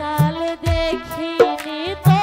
কাল দেখিনি তো।